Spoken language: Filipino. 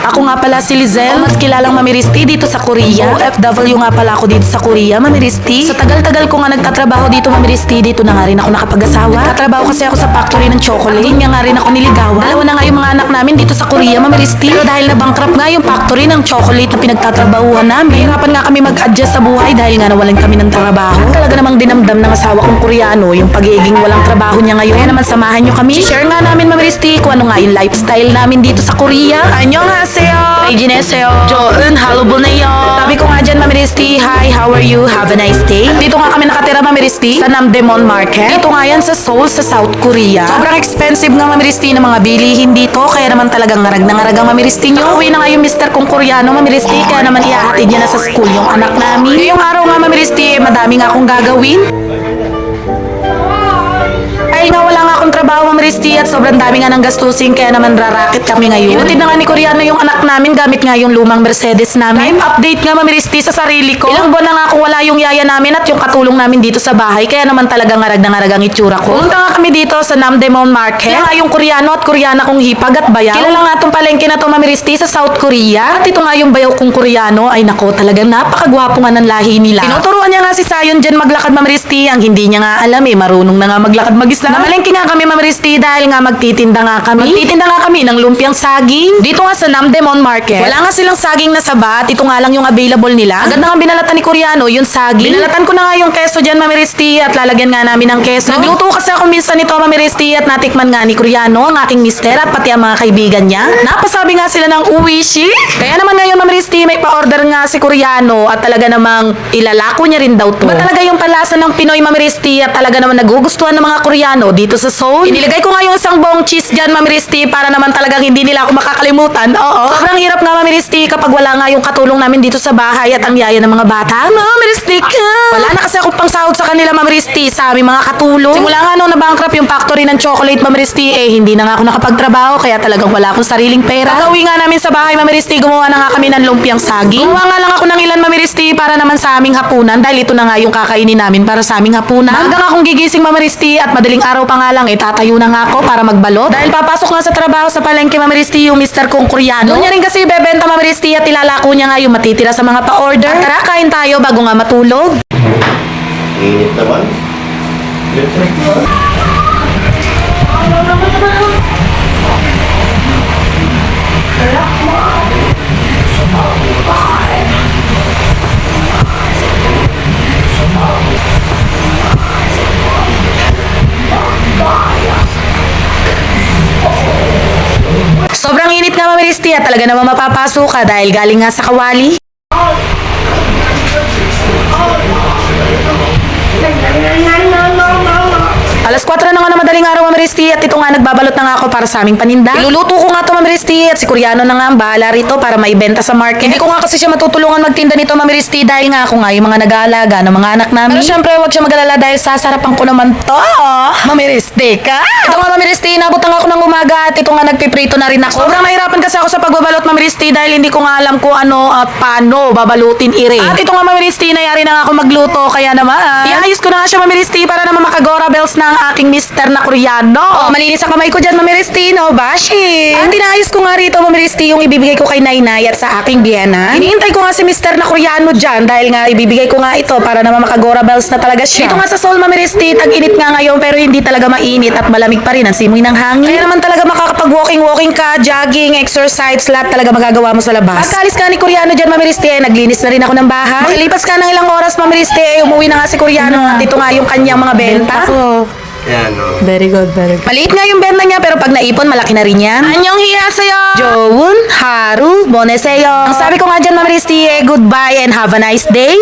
Ako nga pala si Lizel, mas kilalang Mamiristi dito sa Korea. OFW nga pala ako dito sa Korea, Mamiristi. Sa tagal-tagal ko nga nagtatrabaho dito, Mamiristi, dito na nga rin ako nakapag-asawa. Nagtatrabaho kasi ako sa factory ng chocolate. Doon nga nga rin ako niligawan. Dalawa na nga yung mga anak namin dito sa Korea, Mamiristi. Pero dahil na bankrupt nga yung factory ng chocolate na pinagtatrabahuhan namin, hirapan nga kami mag-adjust sa buhay dahil nga nawalan kami ng trabaho. Talaga namang dinamdam ng asawa kong Koreano yung pagiging walang trabaho niya ngayon. Kaya naman samahan nyo kami. Share nga namin, Mamiristi, kung ano nga yung lifestyle namin dito sa Korea. Annyeonghaseyo! Ijineseo! Joon, halubulneyo! Sabi ko nga dyan, Mamiristi, hi, how are you? Have a nice day. Dito nga kami nakatira, Mamiristi, sa Namdaemon Market. Dito nga yan sa Seoul, sa South Korea. Sobrang expensive nga, Mamiristi, ng mga bilihin dito. Kaya naman talagang ngarag na ngarag ang Mamiristi nyo. Uwi na nga yung Mr. kong Koreano, Mamiristi, kaya naman iahatid niya na sa school yung anak namin. Ngayong araw nga, Mamiristi, eh, madami nga akong gagawin. Akong trabaho Ma'am Risti at sobrang dami nga ng gastusin kaya naman rarakit kami ngayon. Inutid na nga ni Koreano yung anak namin gamit nga yung lumang Mercedes namin. Time update nga Ma'am Risti sa sarili ko. Ilang buwan na nga akong wala yung yaya namin at yung katulong namin dito sa bahay kaya naman talaga ngarag na ngarag ang itsura ko. Pumunta nga kami dito sa Namdaemon Market. Kaya nga yung Koreano at Koreana kong hipag at bayaw. Kilala nga tong palengke na to Ma'am Risti sa South Korea. At ito nga yung bayaw kong Koreano ay nako talagang napakagwapo nga ng lahi nila. Tinuturuan niya nga si Sayon dyan maglakad Ma'am Risti. Ang hindi niya nga alam eh marunong na nga maglakad mag-isa. Namalengke nga kami Ma'am Risti dahil nga magtitinda nga kami. Magtitinda nga kami ng lumpiang saging. Dito nga sa Namdaemon Market. Wala nga silang saging na sabat. Ito nga lang yung available nila. Agad na nga binalatan ni Koreano yung saging. Binalatan ko na nga yung keso dyan Ma'am Risti at lalagyan nga namin ng keso. Nagluto kasi ako minsan nito Ma'am Risti at natikman nga ni Koreano ang aking mister at pati ang mga kaibigan niya. Napasabi nga sila ng uwishi. Kaya naman may pa-order nga si Koreano at talaga namang ilalako niya rin daw to. Iba talaga yung palasa ng Pinoy Ma'am Risti at talaga naman nagugustuhan ng mga Koreano dito sa Seoul. Inilagay ko nga yung isang buong cheese dyan Ma'am Risti para naman talagang hindi nila ako makakalimutan. Oo. Sobrang hirap nga Ma'am Risti kapag wala nga yung katulong namin dito sa bahay at ang yaya ng mga bata. Ma'am Risti ka! Wala na kasi akong pangsahod sa kanila Ma'am Risti sa aming mga katulong. Simula nga nung nabankrupt yung factory ng chocolate Ma'am Risti eh hindi na nga ako nakapagtrabaho kaya talagang wala akong sariling pera. Pag-uwi nga namin sa bahay Ma'am Risti gumawa na nga kami ng lumpiang saging. Gumawa nga lang ako ng ilan Ma'am Risti para naman sa aming hapunan dahil ito na nga yung kakainin namin para sa aming hapunan. Hanggang akong gigising Ma'am Risti at madaling araw pa nga lang eh tatayo na nga ako para magbalot. Dahil papasok nga sa trabaho sa palengke Ma'am Risti yung Mr. kong Koreano. Doon niya rin kasi bebenta Ma'am Risti at ilalako niya nga yung matitira sa mga pa-order. Tara, kain tayo bago nga matulog. Init naman. Sobrang talaga naman mapapasok ka dahil galing nga sa kawali. Risti, at ito nga nagbabalot na nga ako para sa aming paninda. Iluluto ko nga to, Ma'am Risti, at si Koreano na nga ang bahala rito para maibenta sa market. Hindi ko nga kasi siya matutulungan magtinda nito, Ma'am Risti, dahil nga ako nga yung mga nag-aalaga ng mga anak namin. Pero syempre, huwag siya mag-alala dahil sasarapan ko naman to. Ma'am Risti ka? Ito nga, Ma'am Risti, inabot na nga ako ng umaga at ito nga nagpiprito na rin ako. Sobrang nahirapan kasi ako sa pagbabalot, Ma'am Risti, dahil hindi ko nga alam kung ano at paano babalutin ire. At ito nga, Ma'am Risti, nayari na nga ako magluto, kaya naman. Iayos ko na nga siya, Ma'am Risti, para naman makagora bells ng aking mister na Koreano. Oh, malinis ang kamay ko dyan, Ma'am Risti, no? Bashi. At tinayos ko nga rito, Ma'am Risti, yung ibibigay ko kay Nainay at sa aking biyana. Hinihintay ko nga si mister na Koreano dyan dahil nga ibibigay ko nga ito para naman makagora bells na talaga siya. Dito nga sa Seoul, Ma'am Risti, tag-init nga ngayon pero hindi talaga mainit at malamig pa rin ang simoy ng hangin. Kaya naman talaga makakapag-walking-walking ka, jogging, exercise, lahat talaga magagawa mo sa labas. Pagkalis ka ni Koreano dyan, Ma'am Risti, eh, naglinis na rin ako ng bahay. Makilipas ka ng ilang oras, Ma'am Risti, eh, umuwi na nga si Koreano at ito nga yung kanyang mga benta. Ako. Yan, o. Very good, very good. Maliit nga yung benta niya pero pag naipon malaki na rin yan. Anyong hiya sa'yo! Jowun, Haru, Boneseyo. Ang sabi ko nga dyan, Ma'am eh, goodbye and have a nice day.